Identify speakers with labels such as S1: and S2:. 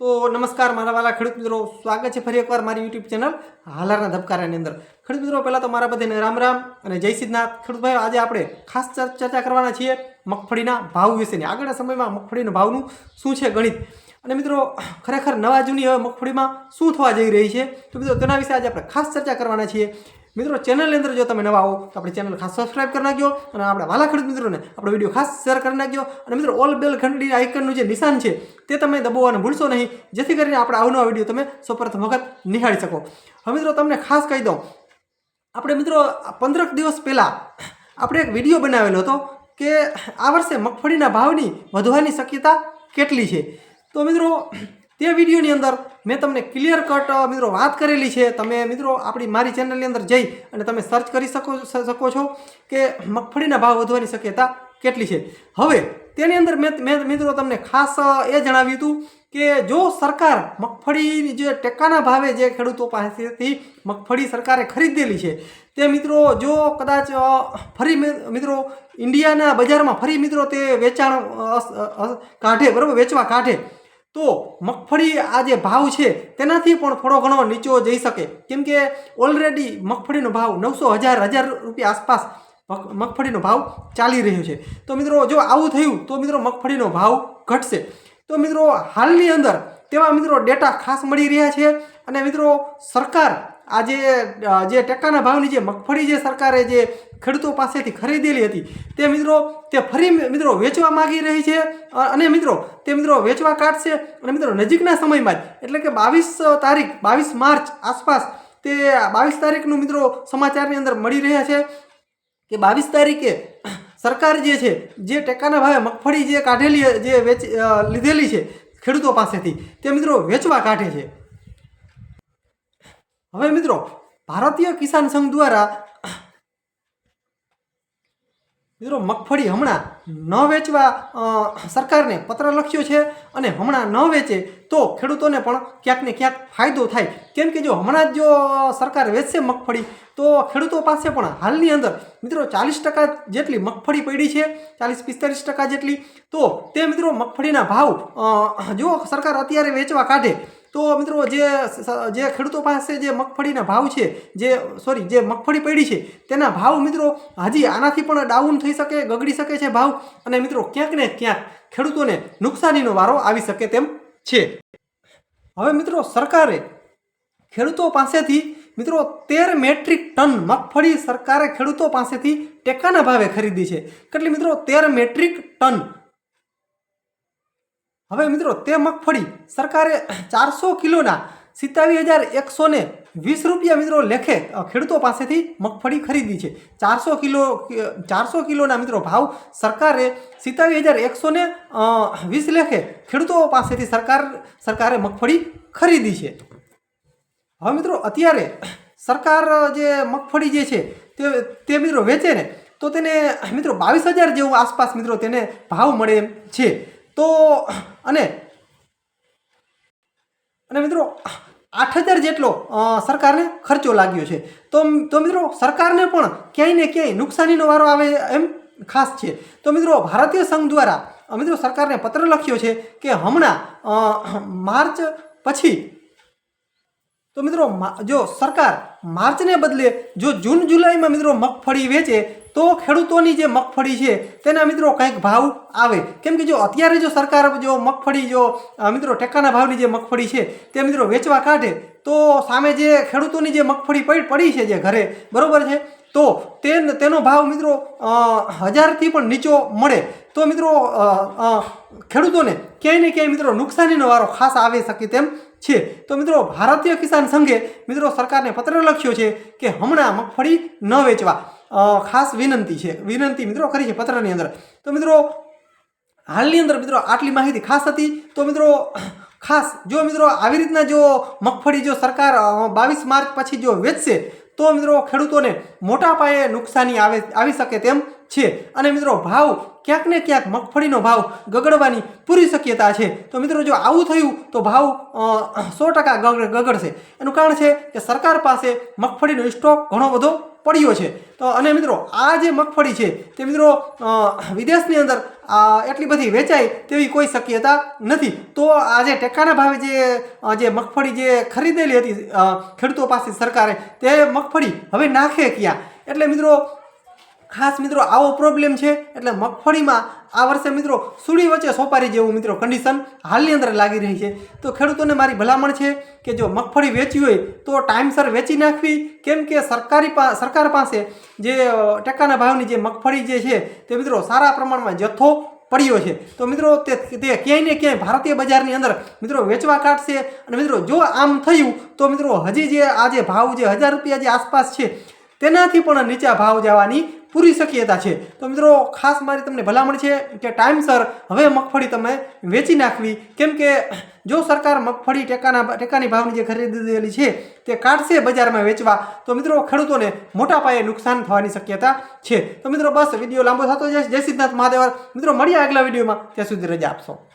S1: તો નમસ્કાર, મારા વાલા ખેડૂત મિત્રો. સ્વાગત છે ફરી એકવાર મારી યુટ્યુબ ચેનલ હાલારના ધબકારાની અંદર. ખેડૂત મિત્રો, પહેલાં તો મારા બધાને રામ રામ અને જય સિદ્ધનાથ. ખેડૂત ભાઈઓ, આજે આપણે ખાસ ચર- ચર્ચા કરવાના છીએ મગફળીના ભાવ વિશેની. આગળના સમયમાં મગફળીના ભાવનું શું છે ગણિત? અને મિત્રો, ખરેખર નવા જૂની હવે મગફળીમાં શું થવા જઈ રહી છે? તો મિત્રો, તેના વિશે આજે આપણે ખાસ ચર્ચા કરવાના છીએ. મિત્રો ચેનલની અંદર જો તમે નવા આવો તો આપણી ચેનલ ખાસ સબસ્ક્રાઇબ કરી નાખજો અને આપણા વાલા ખેડૂત મિત્રોને આપણો વીડિયો ખાસ શેર કરી નાખજો. અને મિત્રો ઓલ બેલ ઘંટડી આઇકનનું જે નિશાન છે, તે તમે દબાવવાનું ભૂલશો નહીં. જેથી કરીને આપણે આવનો વીડિયો તમે સૌપ્રથમ વખત નિહાળી શકો. હવે મિત્રો, તમને ખાસ કહી દઉં. આપણે મિત્રો, પંદરક દિવસ પહેલાં આપણે એક વીડિયો બનાવેલો હતો કે આ વર્ષે મગફળીના ભાવની વધવાની શક્યતા કેટલી છે? તો મિત્રો તે વિડીયોની અંદર મેં તમને ક્લિયર કટ મિત્રો વાત કરેલી છે. તમે મિત્રો આપણી મારી ચેનલની અંદર જઈ અને તમે સર્ચ કરી શકો શકો છો કે મગફળીના ભાવ વધવાની શક્યતા કેટલી છે. હવે, તેની અંદર મેં મિત્રો તમને ખાસ એ જણાવ્યું હતું કે જો સરકાર મગફળીની જે ટેકાના ભાવે જે ખેડૂતો પાસેથી મગફળી સરકારે ખરીદેલી છે, તે મિત્રો જો કદાચ ફરી મિત્રો ઇન્ડિયાના બજારમાં ફરી મિત્રો તે વેચાણ કાઢે, બરાબર, વેચવા કાઢે તો મગફળી આ જે ભાવ છે, તેનાથી પણ થોડો ઘણો નીચો જઈ શકે. કેમ કે ઓલરેડી મગફળીનો ભાવ નવસો હજાર હજાર રૂપિયા આસપાસ મગ- મગફળીનો ભાવ ચાલી રહ્યો છે. તો મિત્રો, જો આવું થયું, તો મિત્રો મગફળીનો ભાવ ઘટશે. તો મિત્રો, હાલની અંદર તેવા મિત્રો ડેટા ખાસ મળી રહ્યા છે. અને મિત્રો, સરકાર આ જે જે ટેકાના ભાવની જે મગફળી જે સરકારે જે ખેડૂતો પાસેથી ખરીદેલી હતી, તે મિત્રો, તે ફરી મિત્રો વેચવા માગી રહી છે અને મિત્રો, તે મિત્રો વેચવા કાઢશે, અને મિત્રો નજીકના સમયમાં જ, એટલે કે બાવીસ તારીખ, બાવીસ માર્ચ આસપાસ તે બાવીસ તારીખનું મિત્રો સમાચારની અંદર મળી રહ્યા છે કે બાવીસ તારીખે સરકાર જે છે, જે ટેકાના ભાવે મગફળી જે કાઢેલી, જે વેચ લીધેલી છે ખેડૂતો પાસેથી, તે મિત્રો વેચવા કાઢે છે. હવે મિત્રો, ભારતીય કિસાન સંઘ દ્વારા મિત્રો, મગફળી હમણાં ન વેચવા સરકારને પત્ર લખ્યો છે અને હમણાં ન વેચે તો ખેડૂતોને પણ ક્યાંક ને ક્યાંક ફાયદો થાય. કેમ કે જો હમણાં જ જો સરકાર વેચશે મગફળી, તો ખેડૂતો પાસે પણ હાલની અંદર મિત્રો, ચાલીસ ટકા જેટલી મગફળી પડી છે, ચાલીસ પિસ્તાલીસ ટકા જેટલી, તો તે મિત્રો મગફળીના ભાવ જો સરકાર અત્યારે વેચવા કાઢે તો મિત્રો જે જે ખેડૂતો પાસે જે મગફળીના ભાવ છે, જે સોરી જે મગફળી પડી છે, તેના ભાવ મિત્રો હજી આનાથી પણ ડાઉન થઈ શકે, ગગડી શકે છે ભાવ. અને મિત્રો ક્યાંક ને ક્યાંક ખેડૂતોને નુકસાનીનો વારો આવી શકે તેમ છે. હવે મિત્રો સરકારે ખેડૂતો પાસેથી, મિત્રો તેર મેટ્રિક ટન મગફળી સરકારે ખેડૂતો પાસેથી ટેકાના ભાવે ખરીદી છે. કેટલી મિત્રો, તેર મેટ્રિક ટન હવે મિત્રો, તે મગફળી સરકારે ચારસો કિલોના સિત્તાવીસ હજાર એકસો ને વીસ રૂપિયા મિત્રો લેખે ખેડૂતો પાસેથી મગફળી ખરીદી છે. ચારસો કિલો ચારસો કિલોના મિત્રો ભાવ સરકારે સિત્તાવીસ હજાર એકસો ને વીસ લેખે ખેડૂતો પાસેથી સરકાર, સરકારે મગફળી ખરીદી છે. હવે મિત્રો, અત્યારે સરકાર જે મગફળી જે છે, તે તે મિત્રો વેચે ને, તો તેને, મિત્રો બાવીસ હજાર જેવું આસપાસ મિત્રો તેને ભાવ મળે એમ છે. તો, અને અને મિત્રો, આઠ હજાર જેટલો સરકારને ખર્ચો લાગ્યો છે. તો તો મિત્રો, સરકારને પણ ક્યાંય ને ક્યાંય નુકસાનીનો વારો આવે એમ ખાસ છે. તો મિત્રો, ભારતીય સંઘ દ્વારા મિત્રો, સરકારને પત્ર લખ્યો છે કે હમણાં માર્ચ પછી, તો મિત્રો જો સરકાર માર્ચને બદલે જો જૂન જુલાઈમાં મિત્રો મગફળી વેચે તો ખેડૂતોની જે મગફળી છે, તેના મિત્રો કંઈક ભાવ આવે. કેમ કે જો અત્યારે જો સરકાર જો મગફળી જો મિત્રો ટેકાના ભાવની જે મગફળી છે, તે મિત્રો વેચવા કાઢે, તો સામે જે ખેડૂતોની જે મગફળી પડી પડી છે જે ઘરે, બરોબર છે? તો તે તેનો ભાવ મિત્રો હજારથી પણ નીચો મળે. તો મિત્રો ખેડૂતોને ક્યાંય ને ક્યાંય મિત્રો નુકસાનીનો વારો ખાસ આવી શકે તેમ છે. તો મિત્રો ભારતીય કિસાન સંઘે મિત્રો સરકારને પત્ર લખ્યો છે કે હમણાં મગફળી ન વેચવા. ખાસ વિનંતી છે. વિનંતી મિત્રો કરી છે પત્રની અંદર. તો મિત્રો, હાલની અંદર મિત્રો આટલી માહિતી ખાસ હતી. તો મિત્રો, ખાસ જો મિત્રો આવી રીતના જો મગફળી જો સરકાર બાવીસ માર્ચ પછી જો વેચશે, તો મિત્રો ખેડૂતોને મોટા પાયે નુકસાની આવે, આવી શકે તેમ છે. અને મિત્રો, ભાવ ક્યાંક ને ક્યાંક મગફળીનો ભાવ ગગડવાની પૂરી શક્યતા છે. તો મિત્રો, જો આવું થયું, તો ભાવ સો ટકા ગગડશે. એનું કારણ છે કે સરકાર પાસે મગફળીનો સ્ટોક ઘણો બધો પડ્યો છે. તો અને મિત્રો, આ જે મગફળી છે, તે મિત્રો વિદેશની અંદર એટલી બધી વેચાય તેવી કોઈ શક્યતા નથી. તો આજે ટેકાના ભાવે જે જે મગફળી જે ખરીદેલી હતી ખેડૂતો પાસે સરકારે, તે મગફળી હવે નાખે ક્યાં? એટલે મિત્રો ખાસ મિત્રો આવો પ્રોબ્લેમ છે. એટલે મગફળીમાં આ વર્ષે મિત્રો સુડી વચ્ચે સોપારી જેવું મિત્રો કન્ડિશન હાલની અંદર લાગી રહી છે. તો ખેડૂતોને મારી ભલામણ છે કે જો મગફળી વેચવી હોય તો ટાઈમસર વેચી નાખવી. કેમ કે સરકારી સરકાર પાસે જે ટેકાના ભાવની જે મગફળી જે છે તે મિત્રો સારા પ્રમાણમાં જથ્થો પડ્યો છે. તો મિત્રો તે તે ક્યાંય ને ક્યાંય ભારતીય બજારની અંદર મિત્રો વેચવા કાઢશે. અને મિત્રો જો આમ થયું તો મિત્રો હજી જે આ જે ભાવ જે હજાર રૂપિયા જે આસપાસ છે તેનાથી પણ નીચા ભાવ જવાની પૂરી શક્યતા છે. તો મિત્રો, ખાસ મારી તમને ભલામણ છે કે ટાઈમસર હવે મગફળી તમે વેચી નાખવી. કેમ કે જો સરકાર મગફળી ટેકાના ટેકાની ભાવની જે ખરીદેલી છે, તે કાઢશે બજારમાં વેચવા. તો મિત્રો, ખેડૂતોને મોટા પાયે નુકસાન થવાની શક્યતા છે. તો મિત્રો, બસ, વીડિયો લાંબો થતો જાય. જય સિદ્ધાર્થ મહાદેવર. મિત્રો, મળીએ આગલા વિડીયોમાં. ત્યાં સુધી રજા આપશો.